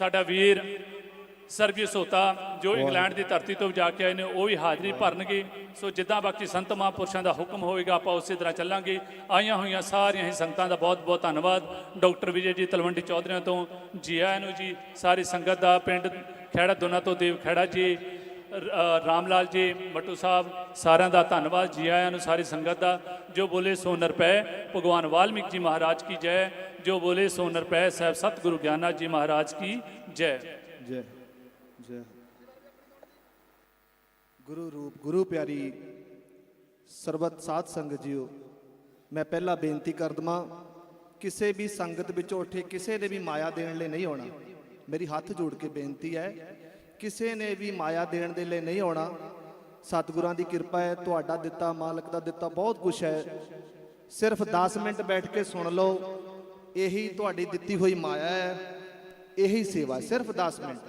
ਸਾਡਾ ਵੀਰ ਸਰਬੀ ਸੋਤਾ ਜੋ ਇੰਗਲੈਂਡ ਦੀ ਧਰਤੀ ਤੋਂ ਜਾ ਕੇ ਆਏ ਨੇ ਉਹ ਵੀ ਹਾਜ਼ਰੀ ਭਰਨਗੇ। ਸੋ ਜਿੱਦਾਂ ਬਾਕੀ ਸੰਤ ਮਹਾਂਪੁਰਸ਼ਾਂ ਦਾ ਹੁਕਮ ਹੋਏਗਾ ਆਪਾਂ ਉਸੇ ਤਰ੍ਹਾਂ ਚੱਲਾਂਗੇ। ਆਈਆਂ ਹੋਈਆਂ ਸਾਰੀਆਂ ਹੀ ਸੰਗਤਾਂ ਦਾ ਬਹੁਤ ਬਹੁਤ ਧੰਨਵਾਦ। ਡਾਕਟਰ ਵਿਜੇ ਜੀ ਤਲਵੰਡੀ ਚੌਧਰੀਆਂ ਤੋਂ ਜੀ ਆਇਆਂ ਨੂੰ ਜੀ ਸਾਰੀ ਸੰਗਤ ਦਾ ਪਿੰਡ ਖੈੜਾ ਦੋਨਾ ਤੋਂ ਦੇਵ ਖੈੜਾ ਜੀ ਰਾਮ ਲਾਲ ਜੀ, ਮੱਟੂ ਸਾਹਿਬ, ਸਾਰਿਆਂ ਦਾ ਧੰਨਵਾਦ, ਜੀ ਆਇਆਂ ਨੂੰ ਸਾਰੀ ਸੰਗਤ ਦਾ। ਜੋ ਬੋਲੇ ਸੋ ਨਰ ਭਗਵਾਨ ਵਾਲਮੀਕ ਜੀ ਮਹਾਰਾਜ ਕੀ ਜੈ। ਜੋ ਬੋਲੇ ਸੋ ਨਰ ਸਾਹਿਬ ਸਤਿਗੁਰੂ ਗਿਆਨਾ ਜੀ ਮਹਾਰਾਜ ਕੀ ਜੈ। ਜੈ ਜੈ। ਗੁਰੂ ਰੂਪ, ਗੁਰੂ ਪਿਆਰੀ ਸਰਬਤ ਸਾਧ ਸੰਗਤ ਜੀਓ, ਮੈਂ ਪਹਿਲਾਂ ਬੇਨਤੀ ਕਰ ਦਵਾਂ, ਕਿਸੇ ਵੀ ਸੰਗਤ ਵਿੱਚੋਂ ਉੱਠੇ ਕਿਸੇ ਨੇ ਵੀ ਮਾਇਆ ਦੇਣ ਲਈ ਨਹੀਂ ਆਉਣਾ। ਮੇਰੀ ਹੱਥ ਜੋੜ ਕੇ ਬੇਨਤੀ ਹੈ ਕਿਸੇ ਨੇ ਵੀ ਮਾਇਆ ਦੇਣ ਦੇ ਲਈ ਨਹੀਂ ਆਉਣਾ। ਸਤਿਗੁਰਾਂ ਦੀ ਕਿਰਪਾ ਹੈ, ਤੁਹਾਡਾ ਦਿੱਤਾ, ਮਾਲਕ ਦਾ ਦਿੱਤਾ, ਬਹੁਤ ਕੁਝ ਹੈ। ਸਿਰਫ 10 ਮਿੰਟ ਬੈਠ ਕੇ ਸੁਣ ਲਓ, ਇਹੀ ਤੁਹਾਡੀ ਦਿੱਤੀ ਹੋਈ ਮਾਇਆ ਹੈ, ਇਹੀ ਸੇਵਾ ਸਿਰਫ 10 ਮਿੰਟ।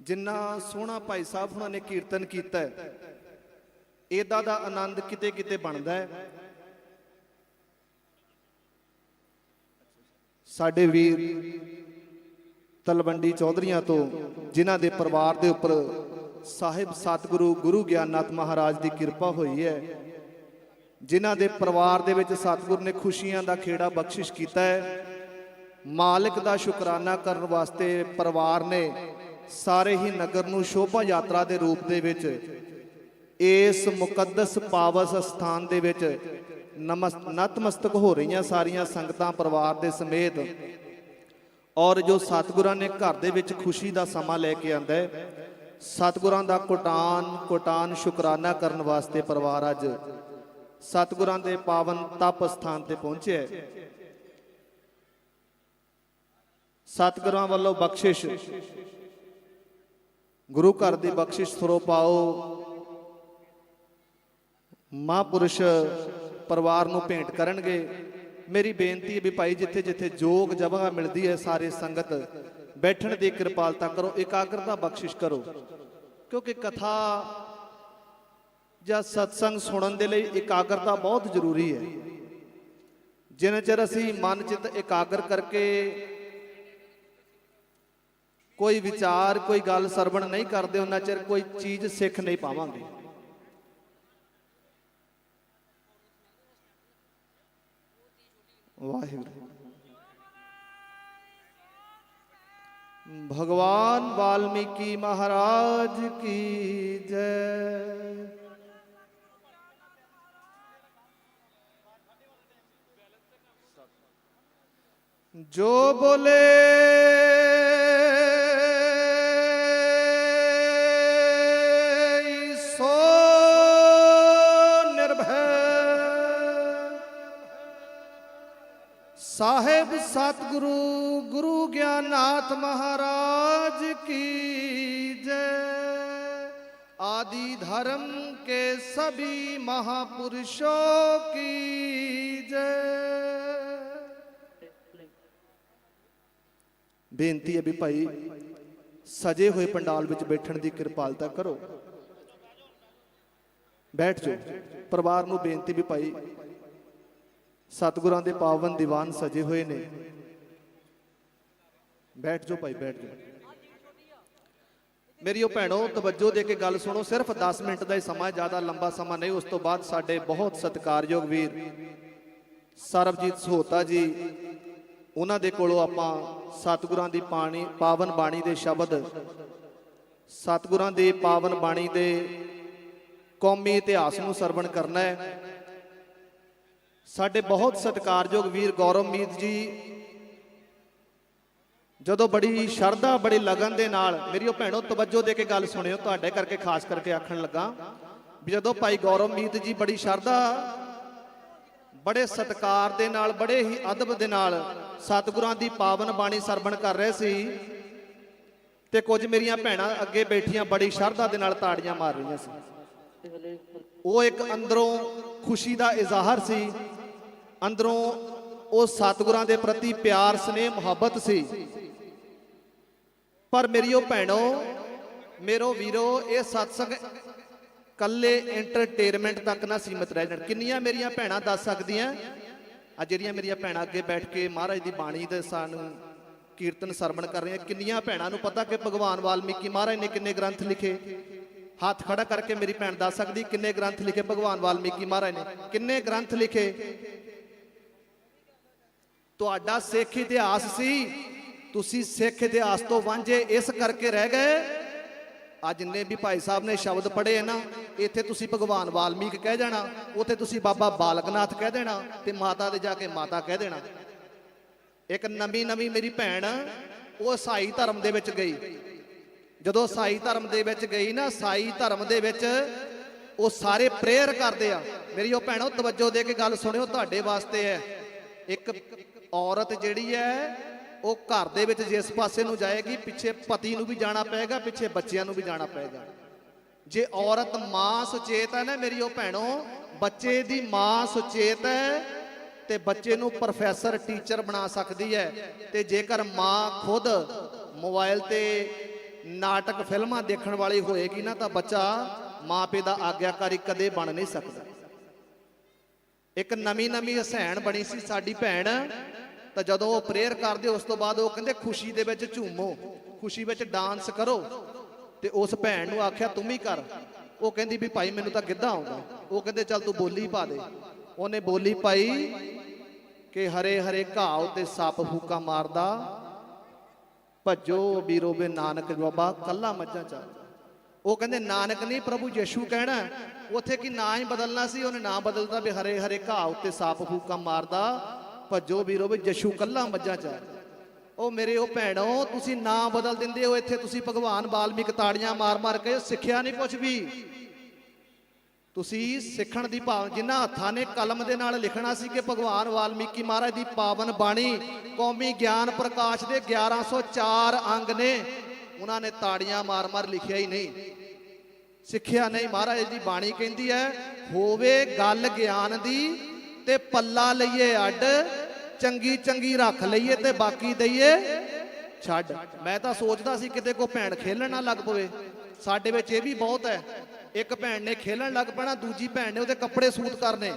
ਜਿੰਨਾ ਸੋਹਣਾ ਭਾਈ ਸਾਹਿਬ ਉਹਨਾਂ ਨੇ ਕੀਰਤਨ ਕੀਤਾ ਹੈ, ਇਹਦਾ ਦਾ ਆਨੰਦ ਕਿਤੇ ਕਿਤੇ ਬਣਦਾ ਹੈ। ਸਾਡੇ ਵੀਰ ਤਲਵੰਡੀ ਚੌਧਰੀਆਂ ਤੋਂ, ਜਿਨ੍ਹਾਂ ਦੇ ਪਰਿਵਾਰ ਦੇ ਉੱਪਰ ਸਾਹਿਬ ਸਤਿਗੁਰੂ ਗੁਰੂ ਗਿਆਨਨਾਥ ਮਹਾਰਾਜ ਦੀ ਕਿਰਪਾ ਹੋਈ ਹੈ, ਜਿਨ੍ਹਾਂ ਦੇ ਪਰਿਵਾਰ ਦੇ ਵਿੱਚ ਸਤਿਗੁਰ ਨੇ ਖੁਸ਼ੀਆਂ ਦਾ ਖੇੜਾ ਬਖਸ਼ਿਸ਼ ਕੀਤਾ ਹੈ, ਮਾਲਕ ਦਾ ਸ਼ੁਕਰਾਨਾ ਕਰਨ ਵਾਸਤੇ ਪਰਿਵਾਰ ਨੇ ਸਾਰੇ ਹੀ ਨਗਰ ਨੂੰ ਸ਼ੋਭਾ ਯਾਤਰਾ ਦੇ ਰੂਪ ਦੇ ਵਿੱਚ ਇਸ ਮੁਕੱਦਸ ਪਾਵਸ ਸਥਾਨ ਦੇ ਵਿੱਚ ਨਮਸ, ਨਤਮਸਤਕ ਹੋ ਰਹੀਆਂ ਸਾਰੀਆਂ ਸੰਗਤਾਂ ਪਰਿਵਾਰ ਦੇ ਸਮੇਤ ਔਰ ਜੋ ਸਤਿਗੁਰਾਂ ਨੇ ਘਰ ਦੇ ਵਿੱਚ ਖੁਸ਼ੀ ਦਾ ਸਮਾਂ ਲੈ ਕੇ ਆਂਦਾ ਹੈ, ਸਤਿਗੁਰਾਂ ਦਾ ਕੋਟਾਨ ਕੋਟਾਨ ਸ਼ੁਕਰਾਨਾ ਕਰਨ ਵਾਸਤੇ ਪਰਿਵਾਰ ਅੱਜ ਸਤਿਗੁਰਾਂ ਦੇ ਪਾਵਨ ਤਪ ਸਥਾਨ ਤੇ ਪਹੁੰਚਿਆ ਹੈ। ਸਤਿਗੁਰਾਂ ਵੱਲੋਂ ਬਖਸ਼ਿਸ਼, ਗੁਰੂ ਘਰ ਦੀ ਬਖਸ਼ਿਸ਼ ਸਰੋ ਪਾਓ। ਮਹਾਂਪੁਰਸ਼ ਪਰਿਵਾਰ ਨੂੰ ਭੇਂਟ ਕਰਨਗੇ। ਮੇਰੀ ਬੇਨਤੀ ਹੈ ਵੀ ਭਾਈ ਜਿੱਥੇ ਜਿੱਥੇ ਜੋਗ ਜਗ੍ਹਾ ਮਿਲਦੀ ਹੈ ਸਾਰੇ ਸੰਗਤ ਬੈਠਣ ਦੀ ਕਿਰਪਾਲਤਾ ਕਰੋ, ਇਕਾਗਰਤਾ ਬਖਸ਼ਿਸ਼ ਕਰੋ। ਕਿਉਂਕਿ ਕਥਾ ਜਾਂ ਸਤਸੰਗ ਸੁਣਨ ਦੇ ਲਈ ਇਕਾਗਰਤਾ ਬਹੁਤ ਜ਼ਰੂਰੀ ਹੈ। ਜਿੰਨਾ ਚਿਰ ਅਸੀਂ ਮਨ ਚਿੱਤ ਇਕਾਗਰ ਕਰਕੇ ਕੋਈ ਵਿਚਾਰ, ਕੋਈ ਗੱਲ ਸਰਵਣ ਨਹੀਂ ਕਰਦੇ, ਉਹਨਾਂ ਚਿਰ ਕੋਈ ਚੀਜ਼ ਸਿੱਖ ਨਹੀਂ ਪਾਵਾਂਗੇ। ਵਾਹਿਗੁਰੂ ਭਗਵਾਨ ਵਾਲਮੀਕੀ ਮਹਾਰਾਜ ਕੀ ਜੈ ਜੋ ਬੋਲੇ ਸਾਹਿਬ ਸਤਿਗੁਰੂ ਗੁਰੂ ਗਿਆਨਨਾਥ ਮਹਾਰਾਜ ਕੀ ਜੈ ਆਦि धर्म के सभी महापुरुषों की जय ਬੇਨਤੀ ਹੈ ਵੀ ਭਾਈ ਸਜੇ ਹੋਏ ਪੰਡਾਲ ਵਿੱਚ ਬੈਠਣ ਦੀ ਕਿਰਪਾਲਤਾ ਕਰੋ ਬੈਠ ਜਾਓ ਪਰਿਵਾਰ ਨੂੰ ਬੇਨਤੀ ਵੀ ਭਾਈ ਸਤਿਗੁਰਾਂ ਦੇ ਪਾਵਨ ਦੀਵਾਨ ਸਜੇ ਹੋਏ ਨੇ। ਬੈਠ ਜਾਓ ਭਾਈ, ਬੈਠ ਜਾਓ। ਮੇਰੀ ਉਹ ਭੈਣੋ, ਤਵੱਜੋ ਦੇ ਕੇ ਗੱਲ ਸੁਣੋ, ਸਿਰਫ 10 ਮਿੰਟ ਦਾ ਹੀ ਸਮਾਂ, ਜ਼ਿਆਦਾ ਲੰਬਾ ਸਮਾਂ ਨਹੀਂ, ਉਸ ਤੋਂ ਬਾਅਦ ਸਾਡੇ ਬਹੁਤ ਸਤਿਕਾਰਯੋਗ ਵੀਰ ਸਰਬਜੀਤ ਸਹੋਤਾ ਜੀ, ਉਹਨਾਂ ਦੇ ਕੋਲੋਂ ਆਪਾਂ ਸਤਿਗੁਰਾਂ ਦੀ ਪਾਣੀ, ਪਾਵਨ ਬਾਣੀ ਦੇ ਸ਼ਬਦ, ਸਤਿਗੁਰਾਂ ਦੀ ਪਾਵਨ ਬਾਣੀ ਦੇ ਕੌਮੀ ਇਤਿਹਾਸ ਨੂੰ ਸਰਵਣ ਕਰਨਾ ਹੈ। ਸਾਡੇ ਬਹੁਤ ਸਤਿਕਾਰਯੋਗ ਵੀਰ ਗੌਰਵਮੀਤ ਜੀ, ਜਦੋਂ ਬੜੀ ਸ਼ਰਧਾ, ਬੜੀ ਲਗਨ ਦੇ ਨਾਲ ਮੇਰੀ ਉਹ ਭੈਣੋ ਤਵੱਜੋ ਦੇ ਕੇ ਗੱਲ ਸੁਣਿਓ, ਤੁਹਾਡੇ ਕਰਕੇ ਖਾਸ ਕਰਕੇ ਆਖਣ ਲੱਗਾ ਵੀ ਜਦੋਂ ਭਾਈ ਗੌਰਵ ਮੀਤ ਜੀ ਬੜੀ ਸ਼ਰਧਾ, ਬੜੇ ਸਤਿਕਾਰ ਦੇ ਨਾਲ, ਬੜੇ ਹੀ ਅਦਬ ਦੇ ਨਾਲ ਸਤਿਗੁਰਾਂ ਦੀ ਪਾਵਨ ਬਾਣੀ ਸਰਵਣ ਕਰ ਰਹੇ ਸੀ ਤੇ ਕੁਝ ਮੇਰੀਆਂ ਭੈਣਾਂ ਅੱਗੇ ਬੈਠੀਆਂ ਬੜੀ ਸ਼ਰਧਾ ਦੇ ਨਾਲ ਤਾੜੀਆਂ ਮਾਰ ਰਹੀਆਂ ਸੀ। ਉਹ ਇੱਕ ਅੰਦਰੋਂ ਖੁਸ਼ੀ ਦਾ ਇਜ਼ਹਾਰ ਸੀ ਅੰਦਰੋਂ ਉਹ ਸਤਿਗੁਰਾਂ ਦੇ ਪ੍ਰਤੀ ਪਿਆਰ, ਸਨੇਹ, ਮੁਹੱਬਤ ਸੀ। ਪਰ ਮੇਰੀ ਉਹ ਭੈਣੋ, ਮੇਰੋ ਵੀਰੋ, ਇਹ ਸਤਸੰਗ ਕੱਲੇ ਐਂਟਰਟੇਨਮੈਂਟ ਤੱਕ ਨਾ ਸੀਮਤ ਰਹਿ ਜਾਣ। ਕਿੰਨੀਆਂ ਮੇਰੀਆਂ ਭੈਣਾਂ ਦੱਸ ਸਕਦੀਆਂ? ਆ ਜਿਹੜੀਆਂ ਮੇਰੀਆਂ ਭੈਣਾਂ ਅੱਗੇ ਬੈਠ ਕੇ ਮਹਾਰਾਜ ਦੀ ਬਾਣੀ ਦੇ ਸਾਨੂੰ ਕੀਰਤਨ, ਸਰਵਣ ਕਰ ਰਹੀਆਂ, ਕਿੰਨੀਆਂ ਭੈਣਾਂ ਨੂੰ ਪਤਾ ਕਿ ਭਗਵਾਨ ਵਾਲਮੀਕੀ ਮਹਾਰਾਜ ਨੇ ਕਿੰਨੇ ਗ੍ਰੰਥ ਲਿਖੇ? ਹੱਥ ਖੜਾ ਕਰਕੇ ਮੇਰੀ ਭੈਣ ਦੱਸ ਸਕਦੀ ਕਿੰਨੇ ਗ੍ਰੰਥ ਲਿਖੇ ਭਗਵਾਨ ਵਾਲਮੀਕੀ ਮਹਾਰਾਜ ਨੇ? ਕਿੰਨੇ ਗ੍ਰੰਥ ਲਿਖੇ? ਤੁਹਾਡਾ ਸਿੱਖ ਇਤਿਹਾਸ ਸੀ। ਤੁਸੀਂ ਸਿੱਖ ਇਤਿਹਾਸ ਤੋਂ ਵਾਂਝੇ ਇਸ ਕਰਕੇ ਰਹਿ ਗਏ। ਅੱਜ ਜਿੰਨੇ ਵੀ ਭਾਈ ਸਾਹਿਬ ਨੇ ਸ਼ਬਦ ਪੜ੍ਹੇ ਨਾ, ਇੱਥੇ ਤੁਸੀਂ ਭਗਵਾਨ ਵਾਲਮੀਕ ਕਹਿ ਜਾਣਾ ਉੱਥੇ ਤੁਸੀਂ ਬਾਬਾ ਬਾਲਕਨਾਥ ਕਹਿ ਦੇਣਾ ਤੇ ਮਾਤਾ ਦੇ ਜਾ ਕੇ ਮਾਤਾ ਕਹਿ ਦੇਣਾ। ਇੱਕ ਨਵੀਂ ਨਵੀਂ ਮੇਰੀ ਭੈਣ, ਉਹ ਸਾਈ ਧਰਮ ਦੇ ਵਿੱਚ ਗਈ। ਜਦੋਂ ਸਾਈ ਧਰਮ ਦੇ ਵਿੱਚ ਗਈ ਨਾ, ਸਾਈ ਧਰਮ ਦੇ ਵਿੱਚ ਉਹ ਸਾਰੇ ਪ੍ਰੇਅਰ ਕਰਦੇ ਆ। ਮੇਰੀ ਉਹ ਭੈਣੋ, ਤਵੱਜੋ ਦੇ ਕੇ ਗੱਲ ਸੁਣਿਓ, ਤੁਹਾਡੇ ਵਾਸਤੇ ਹੈ। ਇੱਕ ਔਰਤ ਜਿਹੜੀ ਹੈ, ਉਹ ਘਰ ਦੇ ਵਿੱਚ ਜਿਸ ਪਾਸੇ ਨੂੰ ਜਾਏਗੀ, ਪਿੱਛੇ ਪਤੀ ਨੂੰ ਵੀ ਜਾਣਾ ਪਏਗਾ, ਪਿੱਛੇ ਬੱਚਿਆਂ ਨੂੰ ਵੀ ਜਾਣਾ ਪਏਗਾ। ਜੇ ਔਰਤ ਮਾਂ ਸੁਚੇਤ ਹੈ ਨਾ ਮੇਰੀ ਉਹ ਭੈਣੋ, ਬੱਚੇ ਦੀ ਮਾਂ ਸੁਚੇਤ ਹੈ ਤੇ ਬੱਚੇ ਨੂੰ ਪ੍ਰੋਫੈਸਰ, ਟੀਚਰ ਬਣਾ ਸਕਦੀ ਹੈ ਤੇ ਜੇਕਰ ਮਾਂ ਖੁਦ ਮੋਬਾਈਲ ਤੇ ਨਾਟਕ, ਫਿਲਮਾਂ ਦੇਖਣ ਵਾਲੀ ਹੋਏਗੀ ਨਾ ਤਾਂ ਬੱਚਾ ਮਾਪੇ ਦਾ ਆਗਿਆਕਾਰੀ ਕਦੇ ਬਣ ਨਹੀਂ ਸਕਦਾ। ਇੱਕ ਨਵੀਂ ਨਵੀਂ ਹਸੈਣ ਬਣੀ ਸੀ ਸਾਡੀ ਭੈਣ। ਤਾਂ ਜਦੋਂ ਉਹ ਪ੍ਰੇਅਰ ਕਰਦੇ, ਉਸ ਤੋਂ ਬਾਅਦ ਉਹ ਕਹਿੰਦੇ, ਖੁਸ਼ੀ ਦੇ ਵਿੱਚ ਝੂਮੋ, ਖੁਸ਼ੀ ਵਿੱਚ ਡਾਂਸ ਕਰੋ। ਤੇ ਉਸ ਭੈਣ ਨੂੰ ਆਖਿਆ, ਤੂੰ ਵੀ ਕਰ। ਉਹ ਕਹਿੰਦੀ ਵੀ, ਭਾਈ, ਮੈਨੂੰ ਤਾਂ ਗਿੱਧਾ ਆਉਂਦਾ। ਉਹ ਕਹਿੰਦੇ, ਚੱਲ ਤੂੰ ਬੋਲੀ ਪਾ ਦੇ। ਉਹਨੇ ਬੋਲੀ ਪਾਈ ਕਿ ਹਰੇ ਹਰੇ ਘਾਹ ਉਤੇ ਸੱਪ ਫੂਕਾ ਮਾਰਦਾ। ਭੱਜੋ ਵੀਰੋ ਬੇ ਨਾਨਕ ਬਾਬਾ ਕੱਲਾ ਮੱਝਾਂ ਚੱਲਦਾ ਉਹ ਕਹਿੰਦੇ, ਨਾਨਕ ਨਹੀਂ, ਪ੍ਰਭੂ ਯਿਸੂ ਕਹਿਣਾ ਉੱਥੇ ਕੀ ਨਾਂ ਹੀ ਬਦਲਣਾ ਸੀ, ਉਹਨੇ ਨਾਂ ਬਦਲਦਾ ਵੀ ਹਰੇ ਹਰੇ ਘਾਹ ਉੱਤੇ ਸੱਪ ਫੂਕਾ ਮਾਰਦਾ। ਭੱਜੋ ਵੀਰੋ ਵੀ ਯਿਸੂ ਕੱਲਾ ਮੱਝਾਂ ਚੱਲਦਾ ਉਹ ਮੇਰੇ, ਉਹ ਭੈਣੋ, ਤੁਸੀਂ ਨਾਂ ਬਦਲ ਦਿੰਦੇ ਹੋ, ਇੱਥੇ ਤੁਸੀਂ ਭਗਵਾਨ ਵਾਲਮੀਕ ਤਾੜੀਆਂ ਮਾਰ-ਮਾਰ ਕੇ ਸਿੱਖਿਆ ਨਹੀਂ ਕੁਝ ਵੀ। ਤੁਸੀਂ ਸਿੱਖਣ ਦੀ ਭਾਵ, ਜਿਨ੍ਹਾਂ ਹੱਥਾਂ ਨੇ ਕਲਮ ਦੇ ਨਾਲ ਲਿਖਣਾ ਸੀ ਕਿ ਭਗਵਾਨ ਵਾਲਮੀਕੀ ਮਹਾਰਾਜ ਦੀ ਪਾਵਨ ਬਾਣੀ ਕੌਮੀ ਗਿਆਨ ਪ੍ਰਕਾਸ਼ ਦੇ 1104 ਅੰਗ ਨੇ ਉਹਨਾਂ ਨੇ ਤਾੜੀਆਂ ਮਾਰ-ਮਾਰ ਲਿਖਿਆ ਹੀ ਨਹੀਂ। ਸਿੱਖਿਆ ਨਹੀਂ, ਮਹਾਰਾਜ ਦੀ ਬਾਣੀ ਕਹਿੰਦੀ ਹੈ, ਹੋਵੇ ਗੱਲ ਗਿਆਨ ਦੀ ਤੇ ਪੱਲਾ ਲਈਏ ਅੱਡ, ਚੰਗੀ ਚੰਗੀ ਰੱਖ ਲਈਏ ਤੇ ਬਾਕੀ ਦਈਏ ਛੱਡ। ਮੈਂ ਤਾਂ ਸੋਚਦਾ ਸੀ ਕਿਤੇ ਕੋ ਭੈਣ ਖੇਲਣ ਨਾ ਲੱਗ ਪਵੇ। ਸਾਡੇ ਵਿੱਚ ਇਹ ਵੀ ਬਹੁਤ ਹੈ, ਇੱਕ ਭੈਣ ਨੇ ਖੇਲਣ ਲੱਗ ਪੈਣਾ, ਦੂਜੀ ਭੈਣ ਨੇ ਉਹਦੇ ਕੱਪੜੇ ਸੂਤ ਕਰਨੇ,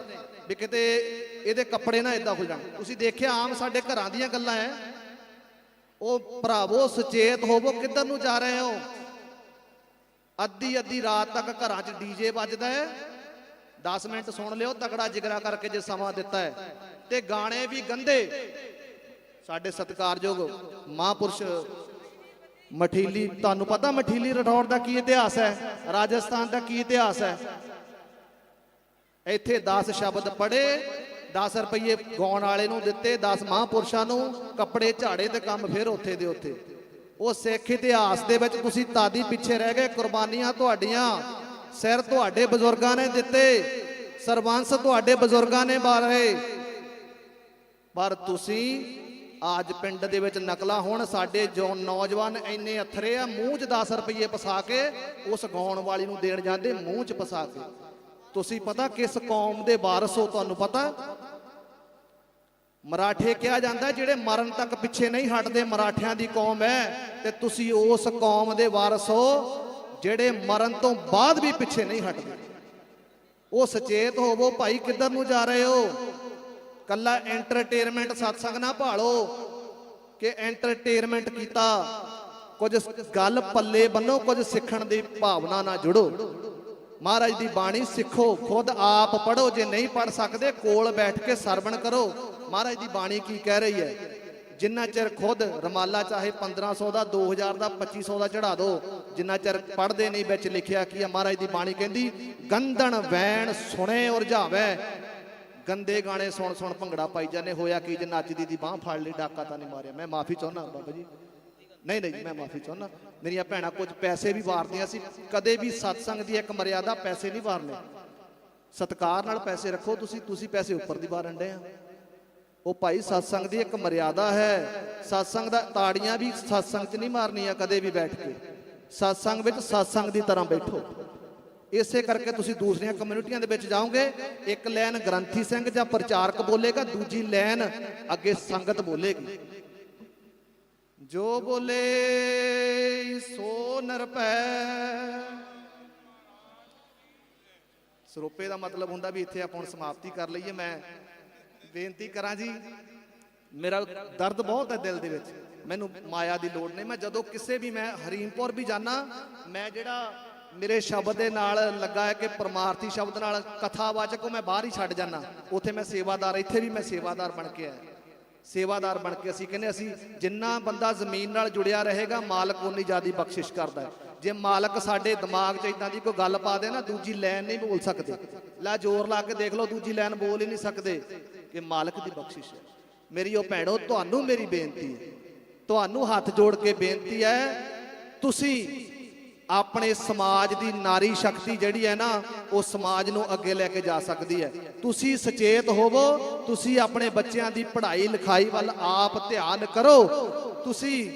ਵੀ ਕਿਤੇ ਇਹਦੇ ਕੱਪੜੇ ਨਾ ਇਦਾਂ ਹੋ ਜਾਣ। ਤੁਸੀਂ ਦੇਖਿਆ ਆਮ ਸਾਡੇ ਘਰਾਂ ਦੀਆਂ ਗੱਲਾਂ ਐ ਉਹ ਭਰਾਵੋ, ਸੁਚੇਤ ਹੋਵੋ, ਕਿੱਧਰ ਨੂੰ ਜਾ ਰਹੇ ਹੋ? ਅੱਧੀ ਅੱਧੀ ਰਾਤ ਤੱਕ ਘਰਾਂ 'ਚ ਡੀਜੇ ਵੱਜਦਾ ਹੈ। 10 ਮਿੰਟ ਸੁਣ ਲਿਓ, ਤਕੜਾ ਜਿਗਰਾ ਕਰਕੇ ਜੇ ਸਮਾਂ ਦਿੱਤਾ ਹੈ। ਤੇ ਗਾਣੇ ਵੀ ਗੰਦੇ। ਸਾਡੇ ਸਤਿਕਾਰਯੋਗ ਮਹਾਂਪੁਰਸ਼ ਮਠੀਲੀ, ਤੁਹਾਨੂੰ ਪਤਾ ਮਠੀਲੀ ਰਠੌਰ ਦਾ ਕੀ ਇਤਿਹਾਸ ਹੈ? ਰਾਜਸਥਾਨ ਦਾ ਕੀ ਇਤਿਹਾਸ ਹੈ? ਇੱਥੇ 10 ਸ਼ਬਦ ਪੜ੍ਹੇ 10 ਰੁਪਏ ਗਾਉਣ ਵਾਲੇ ਨੂੰ ਦਿੱਤੇ 10 ਮਹਾਂਪੁਰਸ਼ਾਂ ਨੂੰ ਕੱਪੜੇ, ਝਾੜੇ ਤੇ ਕੰਮ ਫਿਰ ਉੱਥੇ ਦੇ ਉੱਥੇ। ਉਹ ਸਿੱਖ ਇਤਿਹਾਸ ਦੇ ਵਿੱਚ ਤੁਸੀਂ ਤਾਦੀ ਪਿੱਛੇ ਰਹਿ ਗਏ, ਕੁਰਬਾਨੀਆਂ ਤੁਹਾਡੀਆਂ, ਸਿਰ ਤੁਹਾਡੇ ਬਜ਼ੁਰਗਾਂ ਨੇ ਦਿੱਤੇ ਸਰਬੰਸ ਤੁਹਾਡੇ ਬਜ਼ੁਰਗਾਂ ਨੇ ਬਾਰੇ ਪਰ ਤੁਸੀਂ ਆਜ ਪਿੰਡ ਦੇ ਵਿੱਚ ਨਕਲਾ ਹੋਣ, ਸਾਡੇ ਜੋ ਨੌਜਵਾਨ ਇੰਨੇ ਅਥਰੇ ਆ, ਮੂੰਹ 'ਚ 10 ਰੁਪਏ ਪਸਾ ਕੇ ਉਸ ਗਾਉਣ ਵਾਲੀ ਨੂੰ ਦੇਣ ਜਾਂਦੇ, ਮੂੰਹ 'ਚ ਪਸਾ ਕੇ। ਤੁਸੀਂ ਪਤਾ ਕਿਸ ਕੌਮ ਦੇ ਵਾਰਸ ਹੋ ਤੁਹਾਨੂੰ ਪਤਾ? ਮਰਾਠੇ ਕਿਹਾ ਜਾਂਦਾ ਜਿਹੜੇ ਮਰਨ ਤੱਕ ਪਿੱਛੇ ਨਹੀਂ ਹਟਦੇ, ਮਰਾਠਿਆਂ ਦੀ ਕੌਮ ਹੈ। ਤੇ ਤੁਸੀਂ ਉਸ ਕੌਮ ਦੇ ਵਾਰਸ ਹੋ, ਜਿਹੜੇ ਮਰਨ ਤੋਂ ਬਾਅਦ ਵੀ ਪਿੱਛੇ ਨਹੀਂ ਹਟਦੇ। ਉਹ ਸੁਚੇਤ ਹੋਵੋ, ਭਾਈ ਕਿੱਧਰ ਨੂੰ ਜਾ ਰਹੇ ਹੋ? ਕੱਲਾ ਐਂਟਰਟੇਨਮੈਂਟ satsang ਨਾ ਭਾਲੋ, ਕਿ ਐਂਟਰਟੇਨਮੈਂਟ ਕੀਤਾ। ਕੁਝ ਗੱਲ ਪੱਲੇ ਬੰਨੋ, ਕੁਝ ਸਿੱਖਣ ਦੀ ਭਾਵਨਾ ਨਾਲ ਜੁੜੋ। ਮਹਾਰਾਜ ਦੀ ਬਾਣੀ ਸਿੱਖੋ, ਖੁਦ ਆਪ ਪੜੋ ਜੇ ਨਹੀਂ ਪੜ ਸਕਦੇ, ਕੋਲ ਬੈਠ ਕੇ ਸਰਵਣ ਕਰੋ। ਮਹਾਰਾਜ ਦੀ ਬਾਣੀ ਕੀ ਕਹਿ ਰਹੀ ਹੈ? ਜਿੰਨਾ ਚਿਰ ਖੁਦ ਰਮਾਲਾ ਚਾਹੇ 1500 ਦਾ 2000 ਦਾ 2500 ਦਾ ਚੜਾ ਦਿਓ ਜਿੰਨਾ ਚਿਰ ਪੜਦੇ ਨਹੀਂ, ਵਿੱਚ ਲਿਖਿਆ ਕੀ ਹੈ? ਮਹਾਰਾਜ ਦੀ ਬਾਣੀ ਕਹਿੰਦੀ, ਗੰਧਣ ਵੈਣ ਸੁਣੇ ਔਰ ਜਾਵੇ। ਗੰਦੇ ਗਾਣੇ ਸੁਣ ਸੁਣ ਭੰਗੜਾ ਪਾਈ ਜਾਂਦੇ, ਹੋਇਆ ਕੀ ਜੇ ਨੱਚਦੀ ਦੀ ਬਾਹ ਫੜ ਲਈ, ਡਾਕਾ ਤਾਂ ਨਹੀਂ ਮਾਰਿਆ। ਮੈਂ ਮਾਫੀ ਚਾਹੁੰਦਾ ਬਾਬਾ ਜੀ। ਨਹੀਂ ਨਹੀਂ, ਮੈਂ ਮਾਫੀ ਚਾਹੁੰਦਾ। ਮੇਰੀਆਂ ਭੈਣਾਂ ਕੁਝ ਪੈਸੇ ਵੀ ਵਾਰਦੀਆਂ ਸੀ। ਕਦੇ ਵੀ ਸਤਸੰਗ ਦੀ ਇੱਕ ਮਰਿਆਦਾ ਪੈਸੇ ਨਹੀਂ ਵਾਰਨੇ। ਸਤਕਾਰ ਨਾਲ ਪੈਸੇ ਰੱਖੋ ਤੁਸੀਂ ਤੁਸੀਂ ਪੈਸੇ ਉੱਪਰ ਦੀ ਵਾਰਨ ਡੇ ਆ। ਉਹ ਭਾਈ ਸਤਸੰਗ ਦੀ ਇੱਕ ਮਰਿਆਦਾ ਹੈ। ਸਤਸੰਗ ਦਾ ਤਾੜੀਆਂ ਵੀ ਸਤਸੰਗ 'ਚ ਨਹੀਂ ਮਾਰਨੀਆਂ ਕਦੇ ਵੀ ਬੈਠ ਕੇ। ਸਤਸੰਗ ਵਿੱਚ ਸਤਸੰਗ ਦੀ ਤਰ੍ਹਾਂ ਬੈਠੋ। ਇਸੇ ਕਰਕੇ ਤੁਸੀਂ ਦੂਸਰੀਆਂ ਕਮਿਊਨਿਟੀਆਂ ਦੇ ਵਿੱਚ ਜਾਓਗੇ। ਇੱਕ ਲਾਈਨ ਗ੍ਰੰਥੀ ਸਿੰਘ ਜਾਂ ਪ੍ਰਚਾਰਕ ਬੋਲੇਗਾ, ਦੂਜੀ ਲਾਈਨ ਅੱਗੇ ਸੰਗਤ ਬੋਲੇਗੀ। ਜੋ ਬੋਲੇ ਸੋ ਨਰਪੈ ਸਰੋਪੇ ਦਾ ਮਤਲਬ ਹੁੰਦਾ ਵੀ ਇੱਥੇ ਆਪਾਂ ਹੁਣ ਸਮਾਪਤੀ ਕਰ ਲਈਏ। ਮੈਂ ਬੇਨਤੀ ਕਰਾਂ ਜੀ, ਮੇਰਾ ਦਰਦ ਬਹੁਤ ਹੈ ਦਿਲ ਦੇ ਵਿੱਚ। ਮੈਨੂੰ ਮਾਇਆ ਦੀ ਲੋੜ ਨਹੀਂ। ਮੈਂ ਜਦੋਂ ਕਿਸੇ ਵੀ ਮੈਂ ਹਰੀਮਪੁਰ ਵੀ ਜਾਣਾ ਮੈਂ ਜਿਹੜਾ ਮੇਰੇ ਸ਼ਬਦ ਦੇ ਨਾਲ ਲੱਗਾ ਹੈ ਕਿ ਪਰਮਾਰਥੀ ਸ਼ਬਦ ਨਾਲ ਕਥਾਵਾਚਕ ਉਹ ਮੈਂ ਬਾਹਰ ਹੀ ਛੱਡ ਜਾਣਾ ਉੱਥੇ ਮੈਂ ਸੇਵਾਦਾਰ, ਇੱਥੇ ਵੀ ਮੈਂ ਸੇਵਾਦਾਰ ਬਣ ਕੇ ਆਇਆ। ਸੇਵਾਦਾਰ ਬਣ ਕੇ ਅਸੀਂ ਕਹਿੰਦੇ ਅਸੀਂ ਜਿੰਨਾ ਬੰਦਾ ਜ਼ਮੀਨ ਨਾਲ ਜੁੜਿਆ ਰਹੇਗਾ, ਮਾਲਕ ਉਨੀ ਜ਼ਿਆਦਾ ਬਖਸ਼ਿਸ਼ ਕਰਦਾ ਹੈ। ਜੇ ਮਾਲਕ ਸਾਡੇ ਦਿਮਾਗ 'ਚ ਇਦਾਂ ਦੀ ਕੋਈ ਗੱਲ ਪਾ ਦੇ ਨਾ, ਦੂਜੀ ਲਾਈਨ ਨਹੀਂ ਬੋਲ ਸਕਦੇ। ਲੈ ਜ਼ੋਰ ਲਾ ਕੇ ਦੇਖ ਲਓ, ਦੂਜੀ ਲਾਈਨ ਬੋਲ ਹੀ ਨਹੀਂ ਸਕਦੇ ਕਿ ਮਾਲਕ ਦੀ ਬਖਸ਼ਿਸ਼ ਹੈ। ਮੇਰੀ ਉਹ ਭੈਣੋ, ਤੁਹਾਨੂੰ ਮੇਰੀ ਬੇਨਤੀ ਹੈ। ਤੁਹਾਨੂੰ ਹੱਥ ਜੋੜ ਕੇ ਬੇਨਤੀ ਹੈ, ਤੁਸੀਂ ਆਪਣੇ ਸਮਾਜ ਦੀ ਨਾਰੀ ਸ਼ਕਤੀ ਜਿਹੜੀ ਹੈ ਨਾ, ਉਹ ਸਮਾਜ ਨੂੰ ਅੱਗੇ ਲੈ ਕੇ ਜਾ ਸਕਦੀ ਹੈ। ਤੁਸੀਂ ਸੁਚੇਤ ਹੋਵੋ, ਤੁਸੀਂ ਆਪਣੇ ਬੱਚਿਆਂ ਦੀ ਪੜ੍ਹਾਈ ਲਿਖਾਈ ਵੱਲ ਆਪ ਧਿਆਨ ਕਰੋ। ਤੁਸੀਂ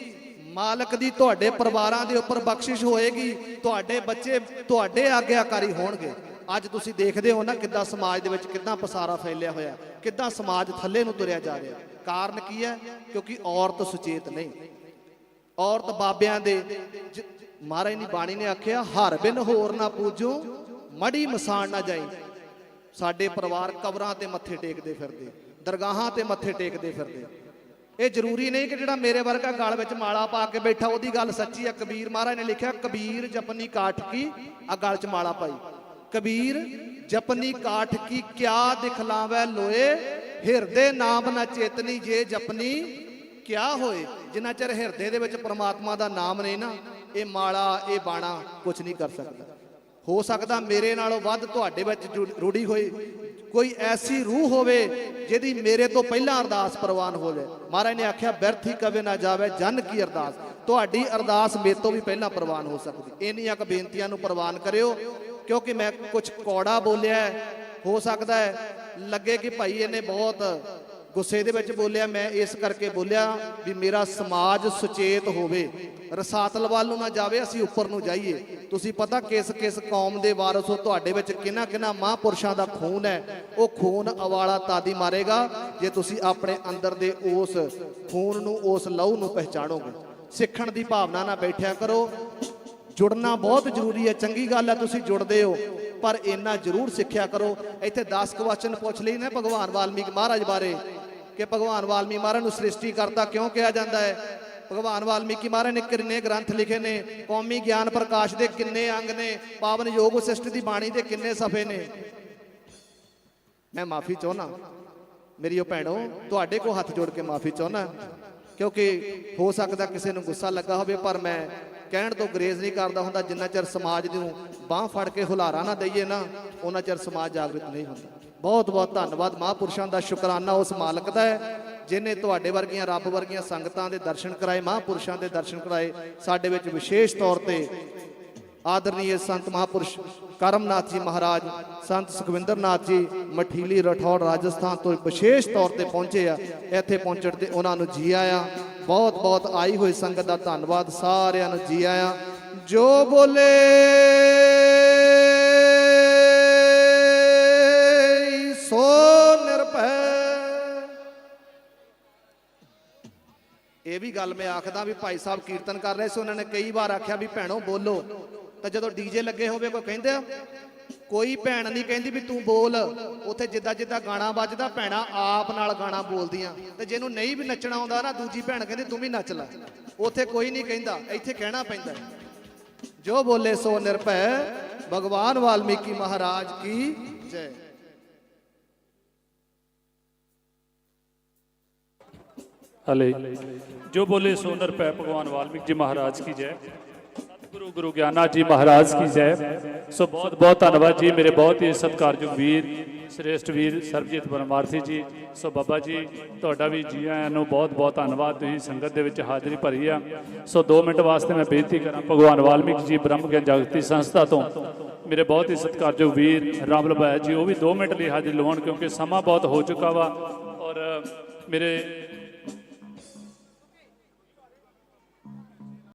ਮਾਲਕ ਦੀ ਤੁਹਾਡੇ ਪਰਿਵਾਰਾਂ ਦੇ ਉੱਪਰ ਬਖਸ਼ਿਸ਼ ਹੋਏਗੀ, ਤੁਹਾਡੇ ਬੱਚੇ ਤੁਹਾਡੇ ਆਗਿਆਕਾਰੀ ਹੋਣਗੇ। ਅੱਜ ਤੁਸੀਂ ਦੇਖਦੇ ਹੋ ਨਾ ਕਿੱਦਾਂ ਸਮਾਜ ਦੇ ਵਿੱਚ ਕਿੱਦਾਂ ਪਸਾਰਾ ਫੈਲਿਆ ਹੋਇਆ ਕਿੱਦਾਂ ਸਮਾਜ ਥੱਲੇ ਨੂੰ ਤੁਰਿਆ ਜਾ ਰਿਹਾ ਕਾਰਨ ਕੀ ਹੈ? ਕਿਉਂਕਿ ਔਰਤ ਸੁਚੇਤ ਨਹੀਂ। ਔਰਤ ਬਾਬਿਆਂ ਦੇ ਮਹਾਰਾਜ ਦੀ ਬਾਣੀ ਨੇ ਆਖਿਆ, ਹਰ ਬਿਨ ਹੋਰ ਨਾ ਪੂਜੋ, ਮੜੀ ਮਸਾਣ ਨਾ ਜਾਈ। ਸਾਡੇ ਪਰਿਵਾਰ ਕਬਰਾਂ ਤੇ ਮੱਥੇ ਟੇਕਦੇ ਫਿਰਦੇ, ਦਰਗਾਹਾਂ ਤੇ ਮੱਥੇ ਟੇਕਦੇ ਫਿਰਦੇ। ਇਹ ਜ਼ਰੂਰੀ ਨਹੀਂ ਕਿ ਜਿਹੜਾ ਮੇਰੇ ਵਰਗਾ ਗਲ ਵਿੱਚ ਮਾਲਾ ਪਾ ਕੇ ਬੈਠਾ, ਉਹਦੀ ਗੱਲ ਸੱਚੀ ਹੈ ਕਬੀਰ ਮਹਾਰਾਜ ਨੇ ਲਿਖਿਆ, ਕਬੀਰ ਜਪਨੀ ਕਾਠ ਕੀ, ਆ ਗਲ 'ਚ ਮਾਲਾ ਪਾਈ। ਕਬੀਰ ਜਪਨੀ ਕਾਠ ਕੀ, ਕਿਆ ਦਿਖਲਾਵੇ ਲੋਏ? ਹਿਰਦੇ ਨਾਮ ਨਾ ਚੇਤਨੀ, ਜੇ ਜਪਨੀ ਕਿਆ ਹੋਏ? ਜਿੰਨਾ ਚਿਰ ਹਿਰਦੇ ਦੇ ਵਿੱਚ ਪ੍ਰਮਾਤਮਾ ਦਾ ਨਾਮ ਨਹੀਂ ਨਾ ਇਹ ਮਾਲਾ ਇਹ ਬਾਣਾ ਕੁਝ ਨਹੀਂ ਕਰ ਸਕਦਾ। ਹੋ ਸਕਦਾ ਮੇਰੇ ਨਾਲੋਂ ਵੱਧ ਤੁਹਾਡੇ ਵਿੱਚ ਜੁੜ- ਰੂੜੀ ਹੋਈ ਕੋਈ ਐਸੀ ਰੂਹ ਹੋਵੇ ਜਿਹਦੀ ਮੇਰੇ ਤੋਂ ਪਹਿਲਾਂ ਅਰਦਾਸ ਪ੍ਰਵਾਨ ਹੋ ਜਾਏ। ਮਹਾਰਾਜ ਨੇ ਆਖਿਆ ਬਿਰਥ ਹੀ ਕਵੇ ਨਾ ਜਾਵੇ, ਜਨ ਕੀ ਅਰਦਾਸ? ਤੁਹਾਡੀ ਅਰਦਾਸ ਮੇਰੇ ਤੋਂ ਵੀ ਪਹਿਲਾਂ ਪ੍ਰਵਾਨ ਹੋ ਸਕਦੀ। ਇੰਨੀਆਂ ਕੁ ਬੇਨਤੀਆਂ ਨੂੰ ਪ੍ਰਵਾਨ ਕਰਿਓ, ਕਿਉਂਕਿ ਮੈਂ ਕੁਝ ਕੌੜਾ ਬੋਲਿਆ ਹੋ ਸਕਦਾ ਹੈ, ਲੱਗੇ ਕਿ ਭਾਈ ਇਹਨੇ ਬਹੁਤ ਗੁੱਸੇ ਦੇ ਵਿੱਚ ਬੋਲਿਆ, ਮੈਂ ਇਸ ਕਰਕੇ ਬੋਲਿਆ ਵੀ ਮੇਰਾ ਸਮਾਜ ਸੁਚੇਤ ਹੋਵੇ। ਰਸਾਤਲ ਵੱਲ ਨੂੰ ਨਾ ਜਾਵੇ, ਅਸੀਂ ਉੱਪਰ ਨੂੰ ਜਾਈਏ। ਤੁਸੀਂ ਪਤਾ ਕਿਸ ਕਿਸ ਕੌਮ ਦੇ ਵਾਰਸ ਹੋ, ਤੁਹਾਡੇ ਵਿੱਚ ਕਿਹਨਾਂ ਕਿਹਨਾਂ ਮਹਾਂਪੁਰਸ਼ਾਂ ਦਾ ਖੂਨ ਹੈ। ਉਹ ਖੂਨ ਅਵਾਲਾ ਤਾਦੀ ਮਾਰੇਗਾ ਜੇ ਤੁਸੀਂ ਆਪਣੇ ਅੰਦਰ ਦੇ ਉਸ ਖੂਨ ਨੂੰ, ਉਸ ਲਹੂ ਨੂੰ ਪਹਿਚਾਣੋਗੇ। ਸਿੱਖਣ ਦੀ ਭਾਵਨਾ ਨਾਲ ਬੈਠਿਆ ਕਰੋ। ਜੁੜਨਾ ਬਹੁਤ ਜ਼ਰੂਰੀ ਹੈ, ਚੰਗੀ ਗੱਲ ਹੈ, ਤੁਸੀਂ ਜੁੜਦੇ ਹੋ। ਪਰ ਇੰਨਾ ਜ਼ਰੂਰ ਸਿੱਖਿਆ ਕਰੋ। ਇੱਥੇ 10 ਕੁਐਸਚਨ ਪੁੱਛ ਲਈ ਨੇ ਭਗਵਾਨ ਵਾਲਮੀਕ ਮਹਾਰਾਜ ਬਾਰੇ। ਕਿ ਭਗਵਾਨ ਵਾਲਮੀ ਮਹਾਰਾਜ ਨੂੰ ਸ੍ਰਿਸ਼ਟੀ ਕਰਤਾ ਕਿਉਂ ਕਿਹਾ ਜਾਂਦਾ ਹੈ? ਭਗਵਾਨ ਵਾਲਮੀਕੀ ਮਹਾਰਾਜ ਨੇ ਕਿੰਨੇ ਗ੍ਰੰਥ ਲਿਖੇ ਨੇ? ਕੌਮੀ ਗਿਆਨ ਪ੍ਰਕਾਸ਼ ਦੇ ਕਿੰਨੇ ਅੰਗ ਨੇ? ਪਾਵਨ ਯੋਗ ਵਸਿਸ਼ਠ ਦੀ ਬਾਣੀ ਦੇ ਕਿੰਨੇ ਸਫੇ ਨੇ? ਮੈਂ ਮਾਫੀ ਚਾਹੁੰਦਾ। ਮੇਰੀ ਉਹ ਭੈਣੋ, ਤੁਹਾਡੇ ਕੋ ਹੱਥ ਜੋੜ ਕੇ ਮਾਫੀ ਚਾਹੁੰਦਾ। ਕਿਉਂਕਿ ਹੋ ਸਕਦਾ ਕਿਸੇ ਨੂੰ ਗੁੱਸਾ ਲੱਗਾ ਹੋਵੇ, ਪਰ ਮੈਂ ਕਹਿਣ ਤੋਂ ਗਰੇਜ਼ ਨਹੀਂ ਕਰਦਾ ਹੁੰਦਾ, ਜਿੰਨਾ ਚਿਰ ਸਮਾਜ ਨੂੰ ਬਾਹ ਫੜ ਕੇ ਹੁਲਾਰਾ ਨਾ ਦਈਏ ਨਾ ਉਹਨਾਂ ਚਿਰ ਸਮਾਜ ਜਾਗਰੂਕ ਨਹੀਂ ਹੁੰਦਾ। ਬਹੁਤ ਬਹੁਤ ਧੰਨਵਾਦ ਮਹਾਂਪੁਰਸ਼ਾਂ ਦਾ ਸ਼ੁਕਰਾਨਾ ਉਸ ਮਾਲਕ ਦਾ ਹੈ ਜਿਨੇ ਤੁਹਾਡੇ ਵਰਗੀਆਂ, ਰੱਬ ਵਰਗੀਆਂ ਸੰਗਤਾਂ ਦੇ ਦਰਸ਼ਨ ਕਰਾਏ, ਮਹਾਂਪੁਰਸ਼ਾਂ ਦੇ ਦਰਸ਼ਨ ਕਰਾਏ, ਸਾਡੇ ਵਿੱਚ ਵਿਸ਼ੇਸ਼ ਤੌਰ ਤੇ ਆਦਰਨੀय ਸੰਤ ਮਹਾਪੁਰਸ਼ ਕਰਮਨਾਥ ਜੀ ਮਹਾਰਾਜ, ਸੰਤ ਸੁਖਵਿੰਦਰ ਨਾਥ ਜੀ ਮਠੀਲੀ ਰਠੌੜ ਰਾਜਸਥਾਨ ਤੋਂ ਵਿਸ਼ੇਸ਼ ਤੌਰ ਤੇ ਪਹੁੰਚੇ ਆ, ਇੱਥੇ ਪਹੁੰਚਣ ਤੇ ਉਹਨਾਂ ਨੂੰ ਜੀ ਆਇਆ, ਬਹੁਤ ਬਹੁਤ ਆਈ ਹੋਈ ਸੰਗਤ ਦਾ ਧੰਨਵਾਦ, ਸਾਰਿਆਂ ਨੂੰ ਜੀ ਆਇਆ, ਜੋ ਬੋਲੇ ਇਹ ਵੀ ਗੱਲ ਮੈਂ ਆਖਦਾ ਵੀ ਭਾਈ ਸਾਹਿਬ ਕੀਰਤਨ ਕਰ ਰਹੇ ਸੀ, ਉਹਨਾਂ ਨੇ ਕਈ ਵਾਰ ਆਖਿਆ ਵੀ ਭੈਣੋ ਬੋਲੋ। ਤਾਂ ਜਦੋਂ ਡੀਜੇ ਲੱਗੇ ਹੋਵੇ ਕੋਈ ਕਹਿੰਦੇ ਆ, ਕੋਈ ਭੈਣ ਨਹੀਂ ਕਹਿੰਦੀ ਵੀ ਤੂੰ ਬੋਲ। ਉੱਥੇ ਜਿੱਦਾਂ ਜਿੱਦਾਂ ਗਾਣਾ ਵੱਜਦਾ, ਭੈਣਾ ਆਪ ਨਾਲ ਗਾਣਾ ਬੋਲਦੀਆਂ। ਤੇ ਜਿਹਨੂੰ ਨਹੀਂ ਵੀ ਨੱਚਣਾ ਆਉਂਦਾ ਨਾ, ਦੂਜੀ ਭੈਣ ਕਹਿੰਦੀ, ਤੂੰ ਵੀ ਨੱਚ ਲੈ। ਉੱਥੇ ਕੋਈ ਨਹੀਂ ਕਹਿੰਦਾ, ਇੱਥੇ ਕਹਿਣਾ ਪੈਂਦਾ ਜੋ ਬੋਲੇ ਸੋ ਨਿਰਭੈ, ਭਗਵਾਨ ਵਾਲਮੀਕੀ ਮਹਾਰਾਜ ਕੀ ਜੈ। ਹਲੇ। ਜੋ ਬੋਲੇ ਸੋ ਨਰ ਪੈ ਭਗਵਾਨ ਵਾਲਮੀਕ ਜੀ ਮਹਾਰਾਜ ਕੀ ਜੈ। ਸਤਿਗੁਰੂ ਗੁਰੂ ਗਿਆਨਾ ਜੀ ਮਹਾਰਾਜ ਕੀ ਜੈ। ਸੋ ਬਹੁਤ ਬਹੁਤ ਧੰਨਵਾਦ ਜੀ ਮੇਰੇ ਬਹੁਤ ਹੀ ਸਤਿਕਾਰਯੋਗ ਵੀਰ, ਸ੍ਰੇਸ਼ਟ ਵੀਰ ਸਰਬਜੀਤ ਪਰਮਾਰਥੀ ਜੀ। ਸੋ ਬਾਬਾ ਜੀ, ਤੁਹਾਡਾ ਵੀ ਜੀ ਆਇਆਂ ਨੂੰ ਬਹੁਤ ਬਹੁਤ ਧੰਨਵਾਦ। ਤੁਸੀਂ ਸੰਗਤ ਦੇ ਵਿੱਚ ਹਾਜ਼ਰੀ ਭਰੀ ਆ। ਸੋ 2 ਮਿੰਟ ਵਾਸਤੇ ਮੈਂ ਬੇਨਤੀ ਕਰਾਂ ਭਗਵਾਨ ਵਾਲਮੀਕ ਜੀ ਬ੍ਰਹਮ ਗਿਆਨ ਜਾਗਤੀ ਸੰਸਥਾ ਤੋਂ। ਮੇਰੇ ਬਹੁਤ ਹੀ ਸਤਿਕਾਰਯੋਗ ਵੀਰ ਰਾਮ ਲਬਾਇਆ ਜੀ, ਉਹ ਵੀ 2 ਮਿੰਟ ਲਈ ਹਾਜ਼ਰੀ ਲਵਾਉਣ ਕਿਉਂਕਿ ਸਮਾਂ ਬਹੁਤ ਹੋ ਚੁੱਕਾ ਵਾ। ਔਰ ਮੇਰੇ